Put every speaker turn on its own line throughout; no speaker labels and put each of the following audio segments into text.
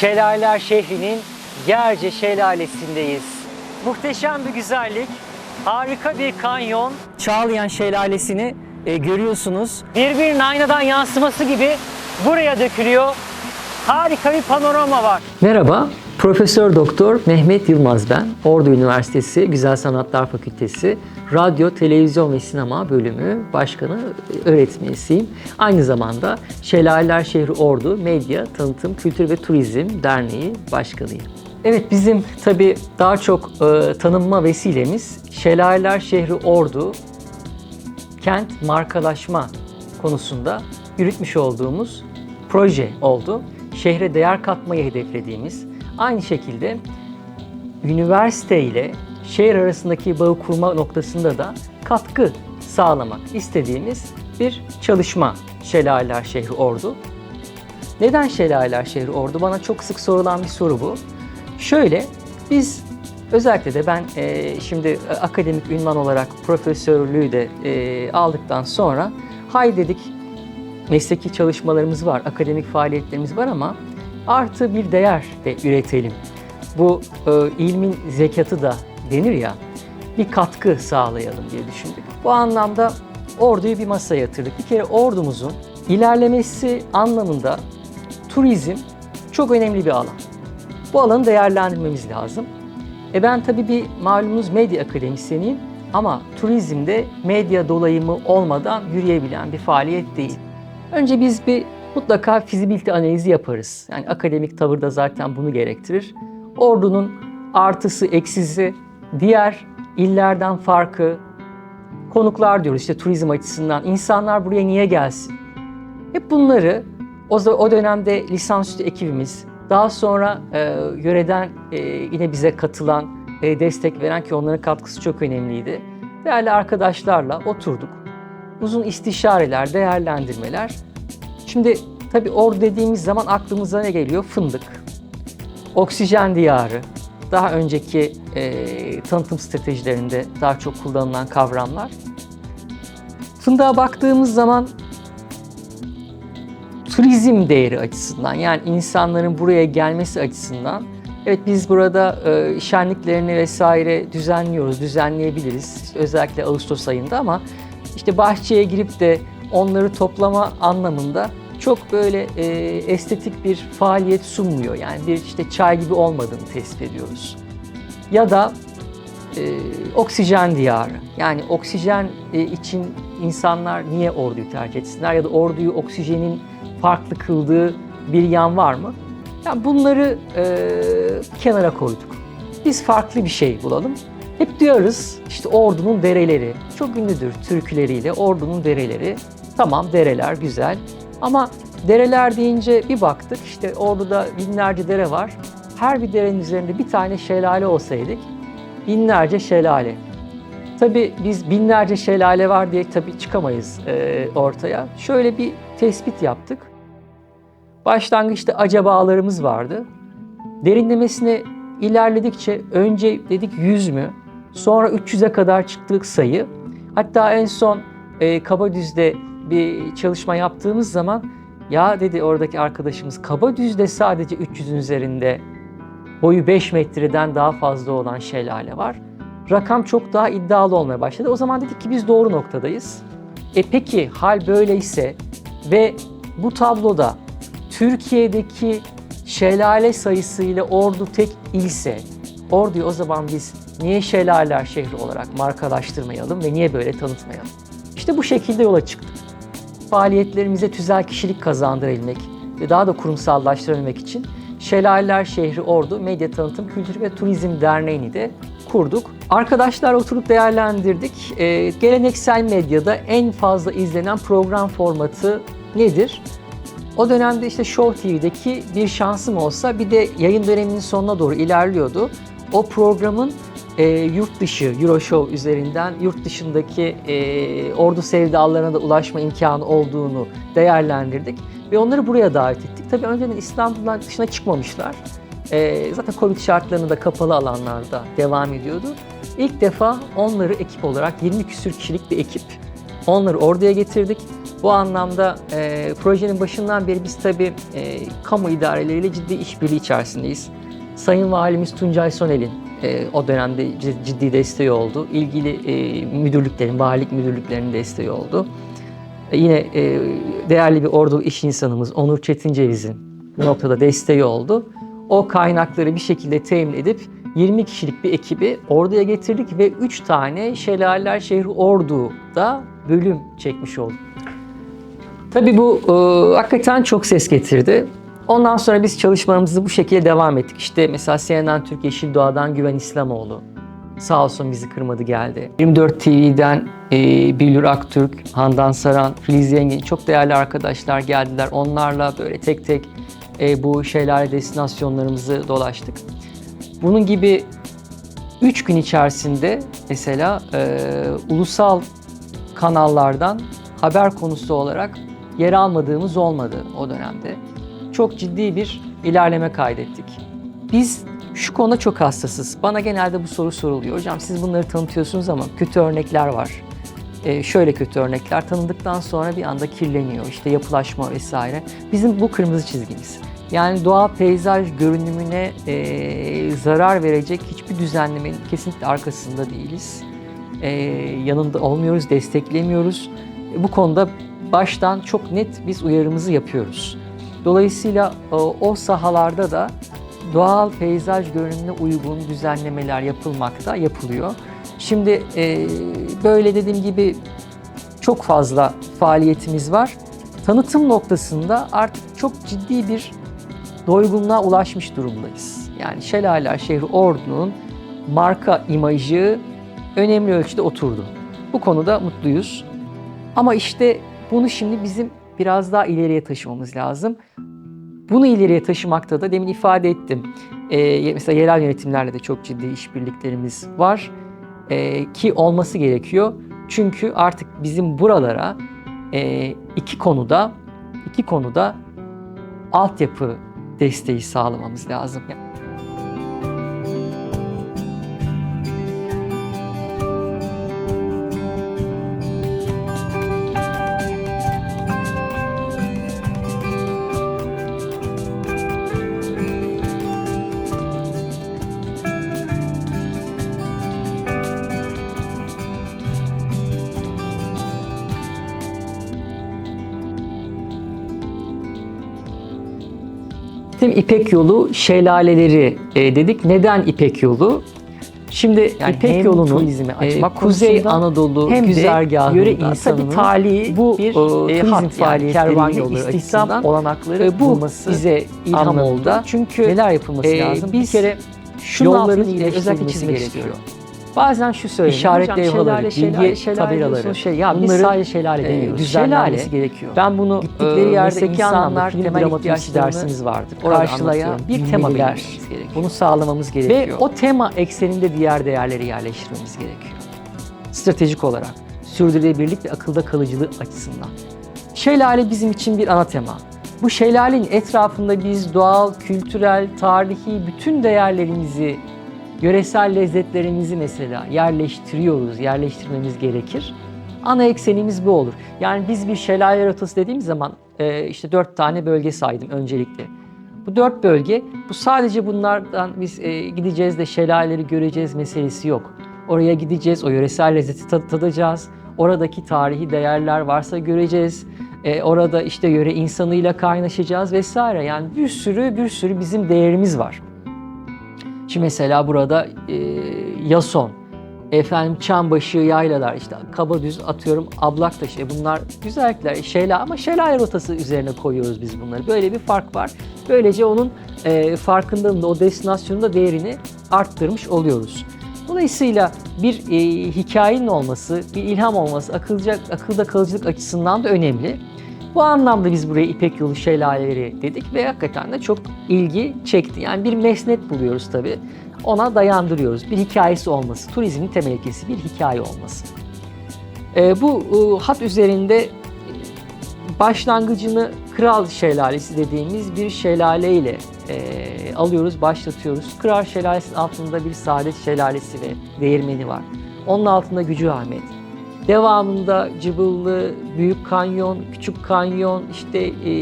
Şelaleler şehrinin Gerce Şelalesi'ndeyiz. Muhteşem bir güzellik, harika bir kanyon. Çağlayan Şelalesi'ni e, görüyorsunuz. Birbirinin aynadan yansıması gibi buraya dökülüyor. Harika bir panorama var. Merhaba, Profesör Doktor Mehmet Yılmaz ben. Ordu Üniversitesi Güzel Sanatlar Fakültesi Radyo, Televizyon ve Sinema Bölümü Başkanı e, öğretmenisiyim. Aynı zamanda Şelaleler Şehri Ordu Medya, Tanıtım, Kültür ve Turizm Derneği Başkanıyım. Evet bizim tabii daha çok e, tanınma vesilemiz Şelaleler Şehri Ordu kent markalaşma konusunda yürütmüş olduğumuz proje oldu. Şehre değer katmayı hedeflediğimiz, aynı şekilde üniversite ile şehir arasındaki bağı kurma noktasında da katkı sağlamak istediğimiz bir çalışma Şelaleler Şehri Ordu. Neden Şelaleler Şehri Ordu? Bana çok sık sorulan bir soru bu. Şöyle, biz özellikle de ben e, şimdi akademik ünvan olarak profesörlüğü de e, aldıktan sonra hay dedik mesleki çalışmalarımız var, akademik faaliyetlerimiz var ama artı bir değer de üretelim. Bu e, ilmin zekatı da denir ya, bir katkı sağlayalım diye düşündük. Bu anlamda orduyu bir masaya yatırdık. Bir kere ordumuzun ilerlemesi anlamında turizm çok önemli bir alan. Bu alanı değerlendirmemiz lazım. E ben tabii bir malumunuz medya akademisyeniyim ama turizmde medya dolayımı olmadan yürüyebilen bir faaliyet değil. Önce biz bir mutlaka fizibilite analizi yaparız. Yani akademik tavır da zaten bunu gerektirir. Ordunun artısı, eksisi, diğer illerden farkı, konuklar diyoruz işte turizm açısından. İnsanlar buraya niye gelsin? Hep bunları o, o dönemde lisansüstü ekibimiz, daha sonra e, yöreden e, yine bize katılan, e, destek veren ki onların katkısı çok önemliydi. Değerli arkadaşlarla oturduk. Uzun istişareler, değerlendirmeler. Şimdi tabii ordu dediğimiz zaman aklımıza ne geliyor? Fındık, oksijen diyarı, daha önceki e, tanıtım stratejilerinde daha çok kullanılan kavramlar. Fındığa baktığımız zaman turizm değeri açısından yani insanların buraya gelmesi açısından evet biz burada e, şenliklerini vesaire düzenliyoruz, düzenleyebiliriz. İşte özellikle Ağustos ayında ama işte bahçeye girip de onları toplama anlamında çok böyle e, estetik bir faaliyet sunmuyor. Yani bir işte çay gibi olmadığını tespit ediyoruz. Ya da e, oksijen diyarı. Yani oksijen e, için insanlar niye orduyu tercih etsinler ya da orduyu oksijenin farklı kıldığı bir yan var mı? Yani bunları e, kenara koyduk. Biz farklı bir şey bulalım. Hep diyoruz işte ordunun dereleri. Çok ünlüdür türküleriyle ordunun dereleri. Tamam dereler güzel ama dereler deyince bir baktık işte orduda binlerce dere var. Her bir derenin üzerinde bir tane şelale olsaydık binlerce şelale. Tabii biz binlerce şelale var diye tabii çıkamayız e, ortaya. Şöyle bir tespit yaptık. Başlangıçta acabalarımız vardı. Derinlemesine ilerledikçe önce dedik 100 mü? Sonra 300'e kadar çıktık sayı. Hatta en son e, Kabadüz'de bir çalışma yaptığımız zaman ya dedi oradaki arkadaşımız Kabadüz'de sadece 300'ün üzerinde boyu 5 metreden daha fazla olan şelale var. Rakam çok daha iddialı olmaya başladı. O zaman dedik ki biz doğru noktadayız. E peki hal böyleyse ve bu tabloda Türkiye'deki şelale sayısı ile Ordu tek ilse, Ordu'yu o zaman biz niye şelaleler şehri olarak markalaştırmayalım ve niye böyle tanıtmayalım? İşte bu şekilde yola çıktık. Faaliyetlerimize tüzel kişilik kazandırabilmek ve daha da kurumsallaştırabilmek için Şelaleler Şehri Ordu Medya Tanıtım Kültür ve Turizm Derneği'ni de kurduk. Arkadaşlar oturup değerlendirdik. Ee, geleneksel medyada en fazla izlenen program formatı nedir? O dönemde işte Show TV'deki bir şansım olsa bir de yayın döneminin sonuna doğru ilerliyordu. O programın e, yurt dışı Euroshow üzerinden yurt dışındaki e, ordu sevdalarına da ulaşma imkanı olduğunu değerlendirdik ve onları buraya davet ettik. Tabii önceden İstanbul'dan dışına çıkmamışlar. E, zaten Covid şartlarında kapalı alanlarda devam ediyordu. İlk defa onları ekip olarak 20 küsür kişilik bir ekip. Onları orduya getirdik Bu anlamda e, projenin başından beri biz tabii e, kamu idareleriyle ciddi işbirliği içerisindeyiz. Sayın Valimiz Tuncay Sonel'in e, o dönemde cid- ciddi desteği oldu. İlgili e, müdürlüklerin, valilik müdürlüklerinin desteği oldu. E, yine e, değerli bir ordu iş insanımız Onur Çetinceviz'in bu noktada desteği oldu. O kaynakları bir şekilde temin edip 20 kişilik bir ekibi orduya getirdik ve 3 tane Şelaleler Şehri Ordu'da bölüm çekmiş olduk. Tabii bu e, hakikaten çok ses getirdi. Ondan sonra biz çalışmalarımızı bu şekilde devam ettik. İşte mesela CNN Türk Yeşil Doğa'dan Güven İslamoğlu. Sağ olsun bizi kırmadı geldi. 24 TV'den e, Billur Aktürk, Handan Saran, Filiz Zengin çok değerli arkadaşlar geldiler. Onlarla böyle tek tek e, bu şelale destinasyonlarımızı dolaştık. Bunun gibi 3 gün içerisinde mesela e, ulusal kanallardan haber konusu olarak yer almadığımız olmadı o dönemde. Çok ciddi bir ilerleme kaydettik. Biz şu konuda çok hassasız. Bana genelde bu soru soruluyor. Hocam siz bunları tanıtıyorsunuz ama kötü örnekler var. Ee, şöyle kötü örnekler tanıdıktan sonra bir anda kirleniyor. İşte yapılaşma vesaire. Bizim bu kırmızı çizgimiz. Yani doğa peyzaj görünümüne e, zarar verecek hiçbir düzenlemenin kesinlikle arkasında değiliz. E, yanında olmuyoruz, desteklemiyoruz. E, bu konuda baştan çok net biz uyarımızı yapıyoruz. Dolayısıyla e, o sahalarda da doğal peyzaj görünümüne uygun düzenlemeler yapılmakta, yapılıyor. Şimdi e, böyle dediğim gibi çok fazla faaliyetimiz var. Tanıtım noktasında artık çok ciddi bir doygunluğa ulaşmış durumdayız. Yani Şelaleler şehri Ordu'nun marka imajı önemli ölçüde oturdu. Bu konuda mutluyuz. Ama işte bunu şimdi bizim biraz daha ileriye taşımamız lazım. Bunu ileriye taşımakta da demin ifade ettim. Ee, mesela yerel yönetimlerle de çok ciddi işbirliklerimiz var. Ee, ki olması gerekiyor. Çünkü artık bizim buralara e, iki konuda iki konuda altyapı desteği sağlamamız lazım. Şimdi İpek Yolu şelaleleri e, dedik. Neden İpek Yolu? Şimdi
Yani
İpek Yolu'nun
turizmi
e,
açmak
Kuzey
konusunda
Anadolu
hem
güzergahında
yöre insanının
tali
bu
bir
e,
e,
turizm
hat yani yolu
istihdam olanakları
e, bu
bulması
bize ilham oldu. Çünkü
neler yapılması
e,
lazım? bir kere
şunun altını
özellikle çizmek
çizmek
istiyorum.
Bazen şu söyleniyor.
İşaret
hocam,
levhaları,
şelale,
bilgi
şelale,
tabelaları.
diyorsunuz, Şey, ya biz
Bunların,
sadece şelale
e,
demiyoruz.
düzenlenmesi
şelale,
gerekiyor.
Ben bunu
Gittikleri
e,
yerde insanlar
film
temel
dramaturjisi dersimiz Karşılayan
anlatıyorum,
bir tema belirlememiz gerekiyor. Bunu sağlamamız gerekiyor. Ve o tema ekseninde diğer değerleri yerleştirmemiz gerekiyor. Stratejik olarak, sürdürülebilirlik ve akılda kalıcılığı açısından. Şelale bizim için bir ana tema. Bu şelalenin etrafında biz doğal, kültürel, tarihi bütün değerlerimizi, yöresel lezzetlerimizi mesela yerleştiriyoruz, yerleştirmemiz gerekir. Ana eksenimiz bu olur. Yani biz bir şelale rotası dediğimiz zaman e, işte dört tane bölge saydım öncelikle. Bu dört bölge, bu sadece bunlardan biz e, gideceğiz de şelaleleri göreceğiz meselesi yok. Oraya gideceğiz, o yöresel lezzeti tad- tadacağız. Oradaki tarihi değerler varsa göreceğiz. E, orada işte yöre insanıyla kaynaşacağız vesaire. Yani bir sürü bir sürü bizim değerimiz var. Şimdi mesela burada e, Yason, efendim Çambaşı yaylalar, işte Kabadüz atıyorum Ablaktaş. E bunlar güzellikler, şelale ama şelale rotası üzerine koyuyoruz biz bunları. Böyle bir fark var. Böylece onun e, farkındalığında, o destinasyonun da değerini arttırmış oluyoruz. Dolayısıyla bir e, hikayenin olması, bir ilham olması akılca, akılda kalıcılık açısından da önemli. Bu anlamda biz buraya İpek Yolu şelaleleri dedik ve hakikaten de çok ilgi çekti. Yani bir mesnet buluyoruz tabii. Ona dayandırıyoruz. Bir hikayesi olması, turizmin temel ilkesi bir hikaye olması. Ee, bu e, hat üzerinde e, başlangıcını Kral Şelalesi dediğimiz bir şelale ile e, alıyoruz, başlatıyoruz. Kral Şelalesi'nin altında bir Saadet Şelalesi ve değirmeni var. Onun altında Gücü Ahmet. Devamında Cıbıllı, Büyük Kanyon, Küçük Kanyon, işte e,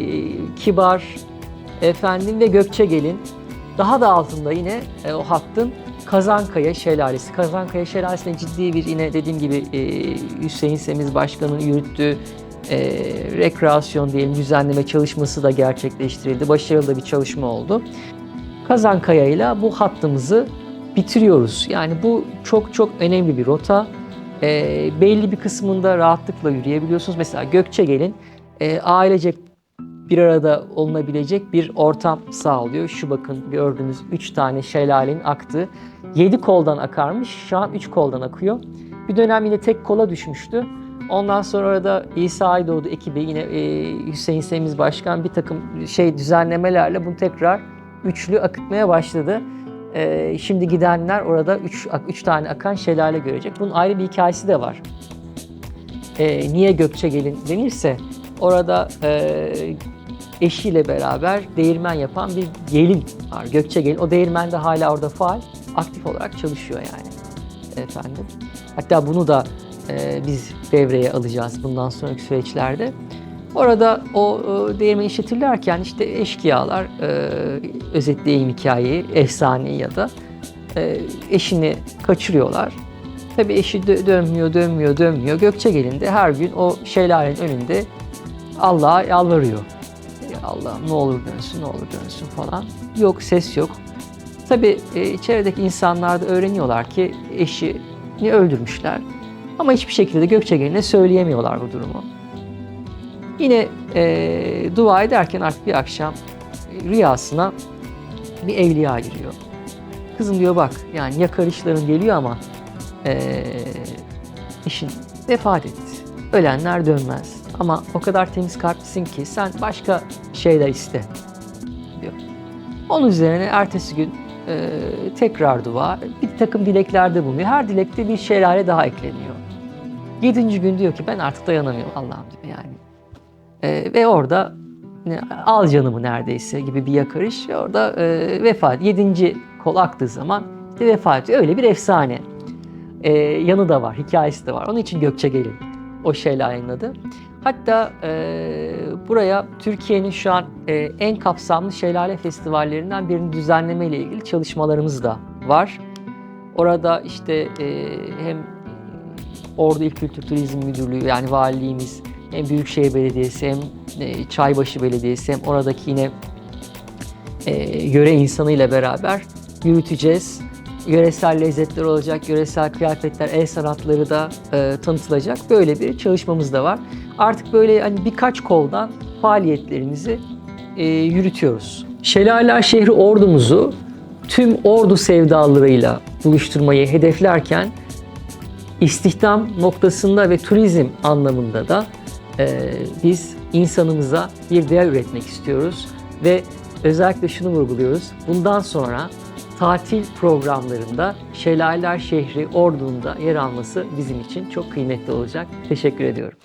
Kibar, efendim ve Gökçegel'in daha da altında yine e, o hattın Kazankaya Şelalesi. Kazankaya Şelalesi'ne ciddi bir yine dediğim gibi e, Hüseyin Semiz Başkan'ın yürüttüğü e, rekreasyon diyelim düzenleme çalışması da gerçekleştirildi. Başarılı bir çalışma oldu. Kazankaya ile bu hattımızı bitiriyoruz. Yani bu çok çok önemli bir rota. E, belli bir kısmında rahatlıkla yürüyebiliyorsunuz. Mesela Gökçegel'in e, ailecek bir arada olunabilecek bir ortam sağlıyor. Şu bakın gördüğünüz 3 tane şelalenin aktığı. 7 koldan akarmış. Şu an 3 koldan akıyor. Bir dönem yine tek kola düşmüştü. Ondan sonra orada İsa Aydoğdu ekibi yine e, Hüseyin Semiz Başkan bir takım şey düzenlemelerle bunu tekrar üçlü akıtmaya başladı. E, şimdi gidenler orada 3 üç tane akan şelale görecek. Bunun ayrı bir hikayesi de var. E, niye Gökçegelin denirse orada e, eşiyle beraber değirmen yapan bir gelin var. Gökçegelin. O değirmen de hala orada faal, aktif olarak çalışıyor yani. Efendim. Hatta bunu da e, biz devreye alacağız bundan sonraki süreçlerde. Orada o e, değirmeni işletirlerken işte eşkıyalar, e, özetleyeyim hikayeyi, efsaneyi ya da e, eşini kaçırıyorlar. Tabii eşi dö- dönmüyor, dönmüyor, dönmüyor. Gökçegelin de her gün o şelalenin önünde Allah'a yalvarıyor. Ya Allah'ım ne olur dönsün, ne olur dönsün falan. Yok, ses yok. Tabii e, çevredeki insanlar da öğreniyorlar ki eşini öldürmüşler. Ama hiçbir şekilde Gökçegelin'e söyleyemiyorlar bu durumu. Yine e, dua ederken artık bir akşam rüyasına bir evliya giriyor. Kızım diyor bak yani yakarışların geliyor ama e, eşin vefat etti. Ölenler dönmez. Ama o kadar temiz kalplisin ki sen başka şeyler iste diyor. Onun üzerine ertesi gün e, tekrar dua, bir takım dileklerde bulunuyor. Her dilekte bir şelale daha ekleniyor. Yedinci gün diyor ki ben artık dayanamıyorum Allah'ım diyor yani. E, ve orada al canımı neredeyse gibi bir yakarış orada e, vefat. Yedinci kol aktığı zaman işte vefat. Öyle bir efsane. E, yanı da var, hikayesi de var. Onun için Gökçegelin o şelalenin adı. Hatta e, buraya Türkiye'nin şu an e, en kapsamlı şelale festivallerinden birini düzenleme ile ilgili çalışmalarımız da var. Orada işte e, hem Ordu İl Kültür Turizm Müdürlüğü yani valiliğimiz hem Büyükşehir Belediyesi hem e, Çaybaşı Belediyesi hem oradaki yine e, yöre insanıyla beraber yürüteceğiz. Yöresel lezzetler olacak, yöresel kıyafetler, el sanatları da e, tanıtılacak. Böyle bir çalışmamız da var. Artık böyle hani birkaç koldan faaliyetlerimizi e, yürütüyoruz. Şelaleler şehri ordumuzu tüm ordu sevdalarıyla buluşturmayı hedeflerken istihdam noktasında ve turizm anlamında da e, biz insanımıza bir değer üretmek istiyoruz ve özellikle şunu vurguluyoruz. Bundan sonra tatil programlarında Şelaleler Şehri Ordu'nda yer alması bizim için çok kıymetli olacak. Teşekkür ediyorum.